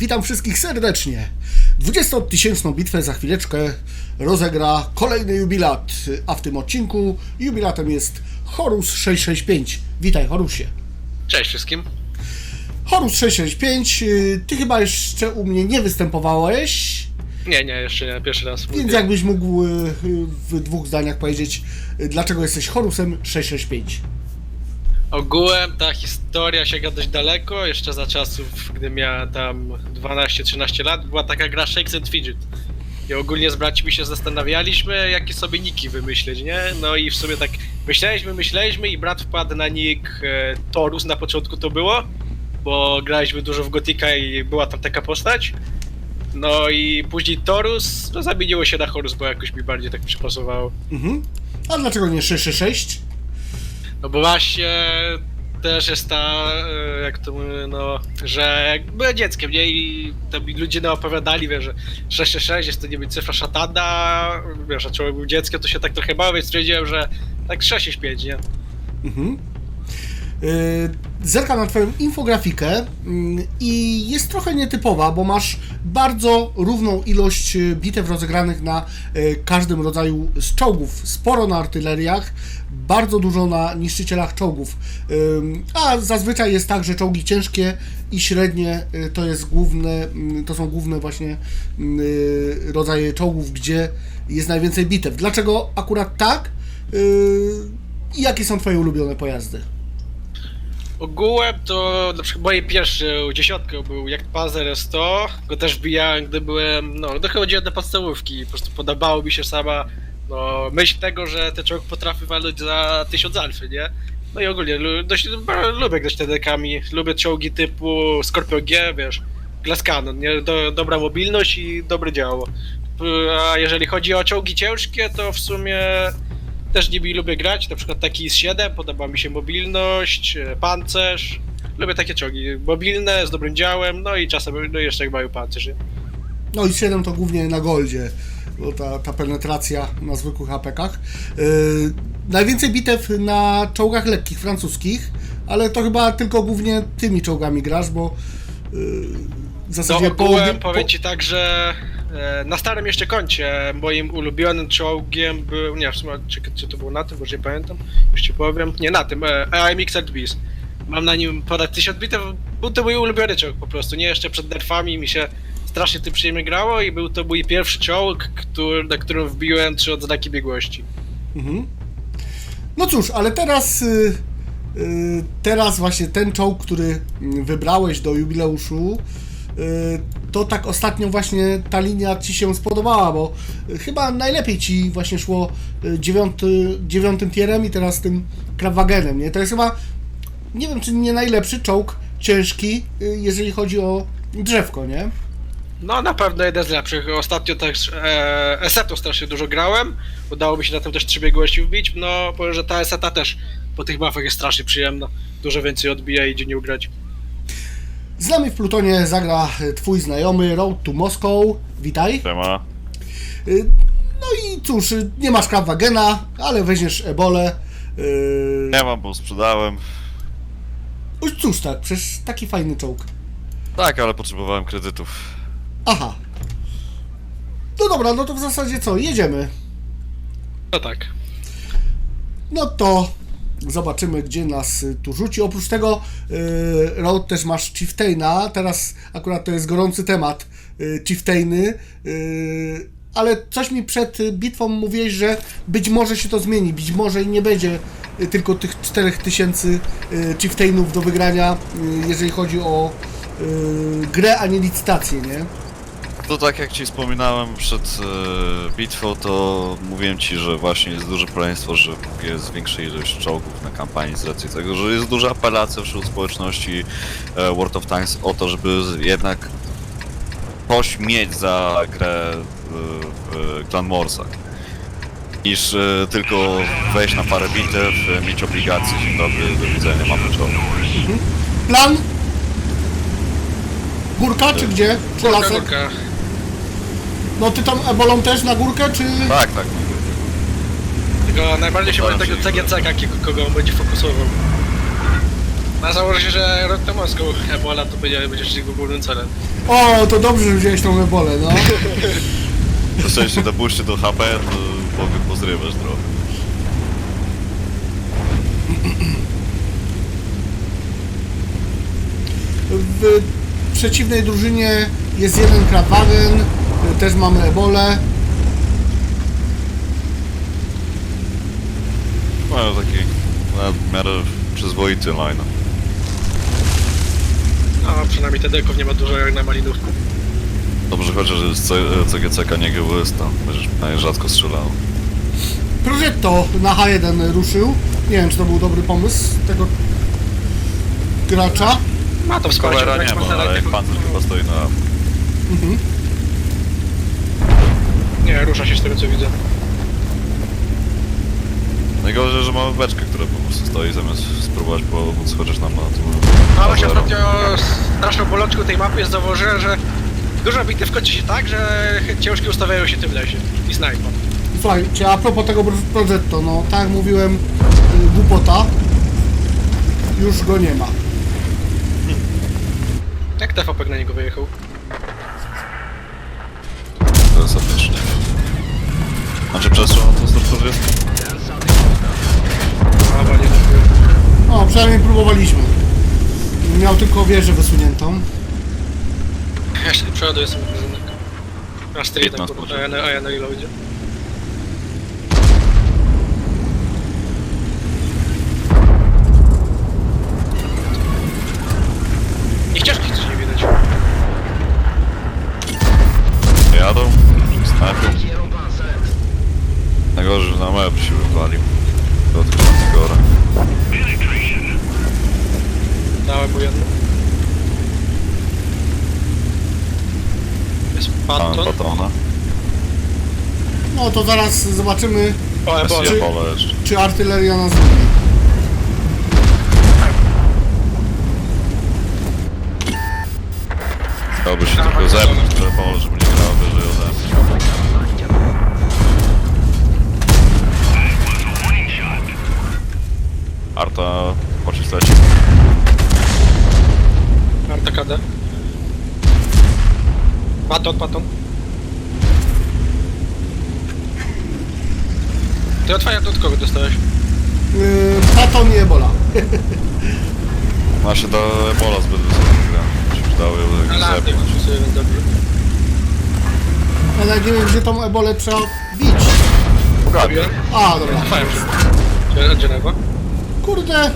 Witam wszystkich serdecznie. 20-tysięczną bitwę za chwileczkę rozegra kolejny jubilat, a w tym odcinku jubilatem jest Horus 665. Witaj Horusie. Cześć wszystkim. Horus 665, y, ty chyba jeszcze u mnie nie występowałeś, Nie, nie, jeszcze nie, pierwszy raz. więc mówię. jakbyś mógł y, w dwóch zdaniach powiedzieć, y, dlaczego jesteś Horusem 665. Ogółem ta historia sięga dość daleko, jeszcze za czasów, gdy miałem tam 12-13 lat, była taka gra Shakes and Fidget. I ogólnie z braćmi się zastanawialiśmy, jakie sobie niki wymyśleć, nie? No i w sumie tak myśleliśmy, myśleliśmy i brat wpadł na nick e, Torus, na początku to było, bo graliśmy dużo w Gotika i była tam taka postać. No i później Torus, no zamieniło się na Horus, bo jakoś mi bardziej tak przypasowało. Mhm. A dlaczego nie 666? No bo właśnie też jest ta, e, jak to mówię, no, że jak byłem dzieckiem, nie, i to mi ludzie naopowiadali, wiesz, że 666 jest to niby cyfra szatana, wiesz, a człowiek był dzieckiem, to się tak trochę bał, więc stwierdziłem, że tak 665, nie? Mhm. Yy, Zerkam na Twoją infografikę mm, i jest trochę nietypowa, bo masz bardzo równą ilość y, bitew rozegranych na y, każdym rodzaju z czołgów. Sporo na artyleriach, bardzo dużo na niszczycielach czołgów. A zazwyczaj jest tak, że czołgi ciężkie i średnie y, to jest główne, mm, to są główne właśnie mm, rodzaje czołgów, gdzie jest najwięcej bitew. Dlaczego akurat tak? I jakie są Twoje ulubione pojazdy? Ogółem to na przykład moje pierwsze dziesiątką był jak Panzer 100, go też wbijałem, gdy byłem, no, dochodziłem do podstawówki, po prostu podobało mi się sama, no, myśl tego, że ten czołg potrafi walnąć za 1000 alfy, nie? No i ogólnie dość, ba- lubię grać TDK-ami, lubię czołgi typu Scorpio G, wiesz, Glass Cannon, nie? Do, dobra mobilność i dobre działo. A jeżeli chodzi o czołgi ciężkie, to w sumie też nimi lubię grać, na przykład taki z 7, podoba mi się mobilność, e, pancerz. Lubię takie czołgi, mobilne, z dobrym działem, no i czasem no i jeszcze jak mają pancerz. nie? No i 7 to głównie na goldzie, bo ta, ta penetracja na zwykłych apekach. Yy, najwięcej bitew na czołgach lekkich, francuskich, ale to chyba tylko głównie tymi czołgami grasz, bo yy, w No zasadzie ogółem połowie- powiem ci tak, że na starym jeszcze koncie moim ulubionym czołgiem był, nie w sumie, czy, czy to było na tym, bo już nie pamiętam, już ci powiem, nie na tym, e, AMX Beast. Mam na nim ponad 1000 bitew, był to mój ulubiony czołg po prostu, nie jeszcze przed nerfami mi się strasznie tym przyjemnie grało i był to mój pierwszy czołg, który, na którym wbiłem trzy odznaki biegłości. Mhm. No cóż, ale teraz, y, y, teraz właśnie ten czołg, który mm, wybrałeś do jubileuszu, to tak ostatnio właśnie ta linia Ci się spodobała, bo y, chyba najlepiej Ci właśnie szło y, dziewiąty, dziewiątym tierem i teraz tym Krawwagenem, nie? To jest chyba, nie wiem czy nie najlepszy czołg ciężki, y, jeżeli chodzi o drzewko, nie? No na pewno jeden z lepszych. Ostatnio też e, Esetą strasznie dużo grałem. Udało mi się na tym też trzy biegłości wbić. No powiem, że ta Eseta też po tych buffach jest strasznie przyjemna. Dużo więcej odbija i idzie nie ugrać. Z nami w Plutonie zagra y, Twój znajomy Road to Moscow. Witaj. Siema. Y, No i cóż, y, nie masz Krawagena, ale weźmiesz Ebolę. Nie mam, bo sprzedałem. Oj, Cóż tak, przecież taki fajny czołg. Tak, ale potrzebowałem kredytów. Aha. No dobra, no to w zasadzie co, jedziemy. No tak. No to zobaczymy, gdzie nas y, tu rzuci. Oprócz tego, yy, Road też masz Chieftaina. Teraz akurat to jest gorący temat, yy, Chieftainy. Ale coś mi przed y, bitwą mówiłeś, że być może się to zmieni. Być może i nie będzie y, tylko tych 4000 y, Chieftainów do wygrania, y, jeżeli chodzi o y, grę, a nie licytację, nie? To tak jak ci wspominałem przed e, bitwą, to mówiłem ci, że właśnie jest duże kolejństwo, że jest większa ilość czołgów na kampanii z racji tego, że jest duża apelacja wśród społeczności e, World of Tanks o to, żeby jednak coś mieć za grę e, w Clan Morsach. Niż e, tylko wejść na parę bitew, e, mieć obligacje, dzień dobry, do widzenia, mamy czołg. Plan? Górka czy gdzie? Czy Górka, lasek? górka. No ty tą ebolą też na górkę, czy... Tak, tak. Tylko najbardziej się boję tego się CGC, jakiego kogo on będzie fokusował. Na założę się, że rok temu Moską Ebola to będzie, będziesz jego głównym celem. O, to dobrze, że wziąłeś tą ebolę, no. Na szczęście dopuśćcie do HP, to mogę pozrywać trochę. W przeciwnej drużynie jest jeden Krabwagen, też mamy ebolę. Mają taki na w miarę przyzwoity line. No, przynajmniej TD-ków nie ma dużo jak na malinówku. Dobrze chociaż że jest C- CGCK nie GWS tam, będziesz rzadko strzelał. Progetto na H1 ruszył. Nie wiem, czy to był dobry pomysł tego gracza. Ma to wsparcie, Cholera jak nie ma, ale pancer chyba stoi na... Mhm. Nie, rusza się z tego co widzę. Najgorzej, że mamy beczkę, która po prostu stoi zamiast spróbować pomóc chociaż nam na tym... No właśnie bazarą. ostatnio straszną bolączką tej mapy jest zauważyłem, że dużo bitew kończy się tak, że ciężkie ustawiają się tym lesie i snajpa. Słuchajcie, a propos tego Progetto, no tak jak mówiłem, y, głupota. Już go nie ma. Jak TVP na niego wyjechał? Przynajmniej próbowaliśmy. Miał tylko wieżę wysuniętą. Ja się przeładuję sobie magazynek. Na streetem, 15 kurwa, a ja na, a ja na reloadzie. I ścieżki coś nie widać. Jadą, snajpią. Najgorzej, że na map się wywalił. Do tego Gora. Dałem mu jedno. Jest Mamy Panton. patona. No to zaraz zobaczymy, O, Ebola. Jest pole jeszcze. czy artyleria nas lubi. Chciałby się tylko zepnąć trochę pole, żeby nie grała wyżej ode mnie. Arta, pocisk leci. Arta KD. Paton, paton. Ty od fajnie od kogo dostałeś? Yy, Paton i Ebola. Ma się do Ebola zbyt wysoko gra. Się przydało ją Na zepnąć. sobie dobrze. Ale nie wiem, gdzie tą ebolę trzeba bić. Pogadaj. A, dobra. Gdzie, gdzie lewo? Kurde.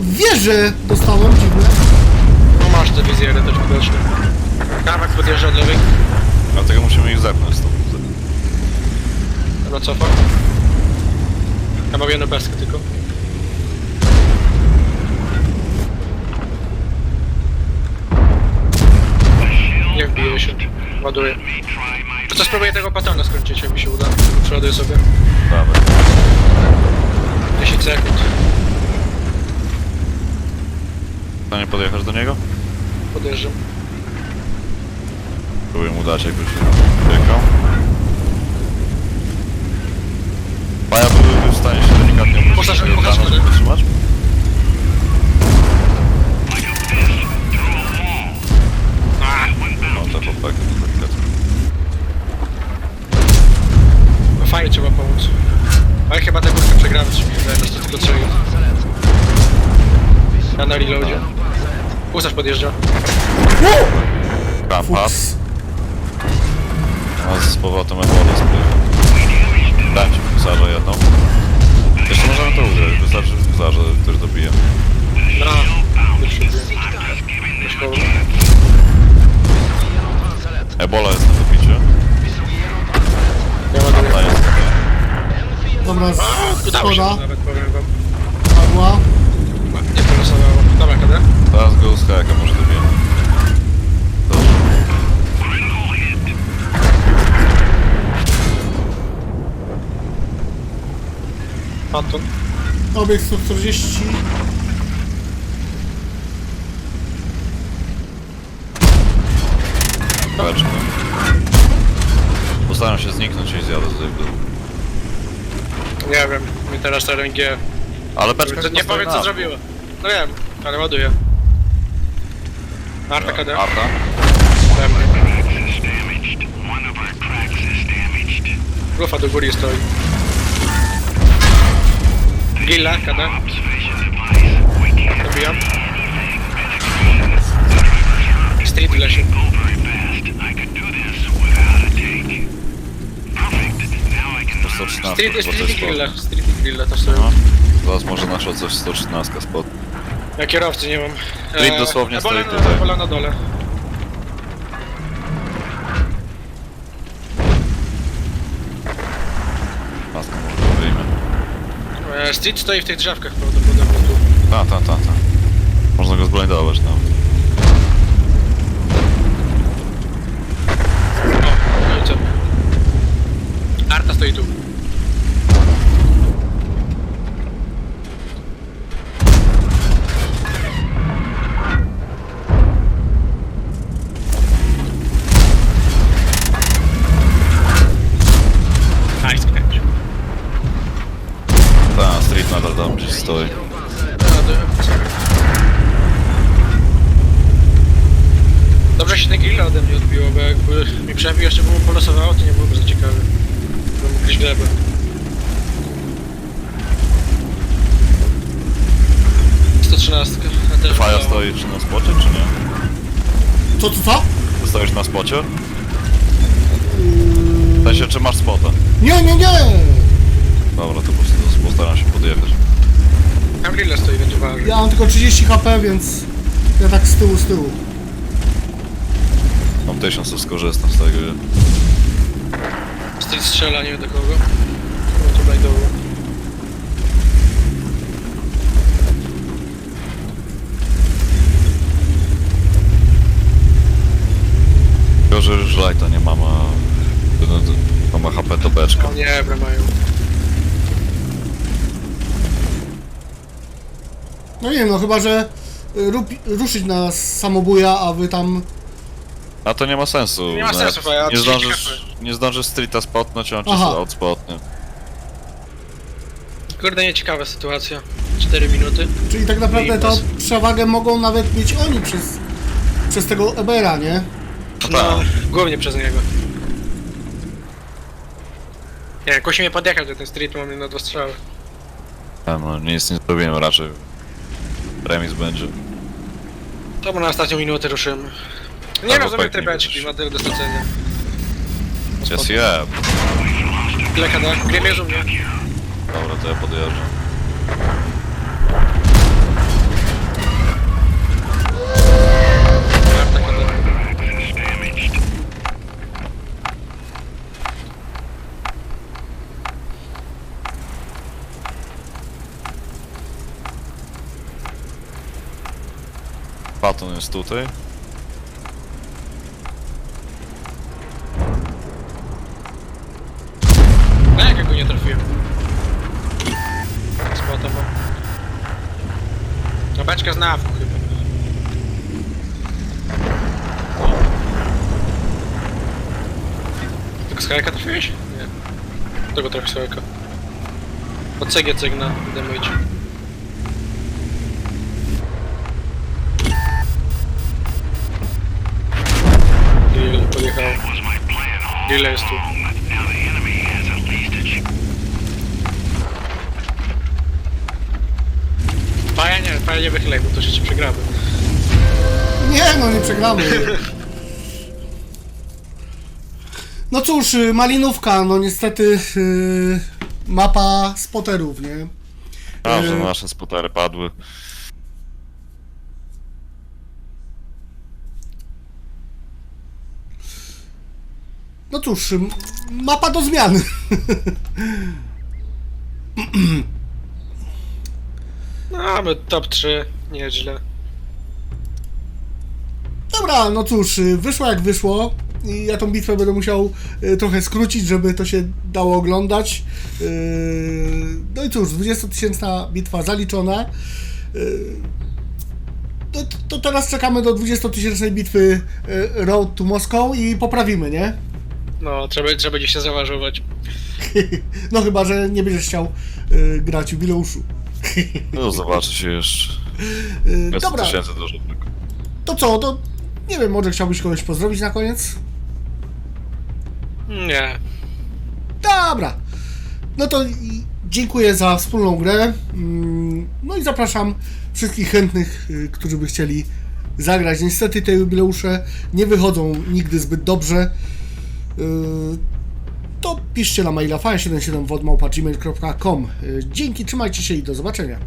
Wieżę dostałem, dziwne. No masz te wizjery też widoczne. Kawak podjeżdża od lewej. Dlatego musimy ich zepnąć stąd. Dobra, cofa. Ja mam jedną beskę tylko. Nie wbije się. Ładuję. To spróbuję tego patona skończyć, jak mi się uda. Przeładuję sobie. Dawaj. 10 sekund. W stanie podjechać do niego? Podjeżdżam. Próbuję mu dać jakby się biegał. Stanie się delikatnie obrócić, Pokaż- żeby pokaż Thanos mnie. wytrzymać? No to delikatnie. No fajnie trzeba pomóc. Ale chyba tego chcę przegrać, mi się wydaje, że to tylko trzeba. Ja na reloadzie. Usarz podjeżdża. Rampa. Ebola jest na dobicie. Ja ładuję. Ta jest nie. Dobra, Udało się schoda nawet, powiem wam. padła. Nie polosowało. Dobra, kada? Teraz go z haka może dobije. Dobrze. Panton. Obiekt 140. Beczkę. Postaram się zniknąć i zjadę tutaj w dół. Nie wiem, mi teraz RNG. Ale beczka To nie powiem co zrobiło. No wiem, ale ładuję. Arta KD. Arta? We mnie. Lufa do góry stoi. Gilla, KD. Dobijam. Street w lesie. 113. Street, bo street i jest grilla. spot. Street i grilla to są. No. Zaraz może nasza coś 113 spot. Ja kierowcy nie mam. Street dosłownie stoi na, tutaj. Ebola na dole. Maskę może wyjmę. E, Street stoi w tych drzewkach prawdopodobnie tu. Ta, ta, ta, ta. Można go zblindować tam. O, no i co? Arta stoi tu. Nadal tam gdzieś stoi. Dobrze się te grilla ode mnie odbiło, bo jakby mi przebił jeszcze było polosowało, to nie byłoby za ciekawe. Bym mógł gdzieś glebę. Trzynastka, a też Faja stoi czy na spocie, czy nie? Co, co, co? Ty stoisz na spocie? W sensie, czy masz spota? Nie, nie, nie! Dobra, to po prostu postaram się podjechać. Tam grilla stoi, będzie ważny. Ja mam tylko 30 HP, więc ja tak z tyłu, z tyłu. Mam 1000, to skorzystam z tego. Street strzela, nie wiem do kogo. No to blindowo. Tylko, że już lighta nie mam, a... To ma HP to beczka. O nie, bra mają. No nie wiem, no chyba, że y, ruszyć na samobuja, a wy tam... A to nie ma sensu. Nie ma sensu, bo ja nie zdążysz, nie zdążysz streeta spotnąć, a on cię Aha. odspotnie. Kurde, nieciekawa sytuacja. 4 minuty. Czyli tak naprawdę to przewagę mogą nawet mieć oni przez, przez tego Ebera, nie? No No, tak. głównie przez niego. Nie, jakoś mnie podjechał do ten street, mamy na dwa strzały. A, no, nic nie zrobiłem raczej. Remis będzie. To na ostatnią minutę ruszymy. Nie Albo rozumiem tej pewnie beczki, ma tyle do stracenia. Yes, yeah. Ile kada? Gry mierzył mnie. Dobra, to ja podjeżdżam. Paton jest tutaj. No jak ja go nie trafiłem? Spota mam. No beczka z nawku chyba. Tylko z hajka trafiłeś? Nie. Tego trafi z. Od cegie cegna, będę pojechał. Grill jest tu. Faja nie, faja nie wychylaj, bo to się przegramy. Nie, no nie przegramy. No cóż, y, malinówka, no niestety y, mapa spoterów, nie? Że Yy. nasze spotery padły. No cóż, mapa do zmiany. No, mamy top 3, nieźle. Dobra, no cóż, wyszło jak wyszło. I ja tą bitwę będę musiał y, trochę skrócić, żeby to się dało oglądać. Yy, No i cóż, 20-tysięczna bitwa zaliczona. Yy, To, to teraz czekamy do 20-tysięcznej bitwy Road to Moscow i poprawimy, nie? No, trzeba, trzeba gdzieś się zaważować. No chyba, że nie będziesz chciał y, grać w Bileuszu. No, zobaczy się jeszcze. Yy, 500 Dobra, tysięcy do żadnego. to co, to nie wiem, może chciałbyś kogoś pozdrowić na koniec? Nie. Dobra. No to i- dziękuję za wspólną grę. Mm, No i zapraszam wszystkich chętnych, y, którzy by chcieli zagrać. Niestety te jubileusze nie wychodzą nigdy zbyt dobrze. Y, To piszcie na maila fan77wodmałpa.gmail.com. Y, Dzięki, trzymajcie się i do zobaczenia.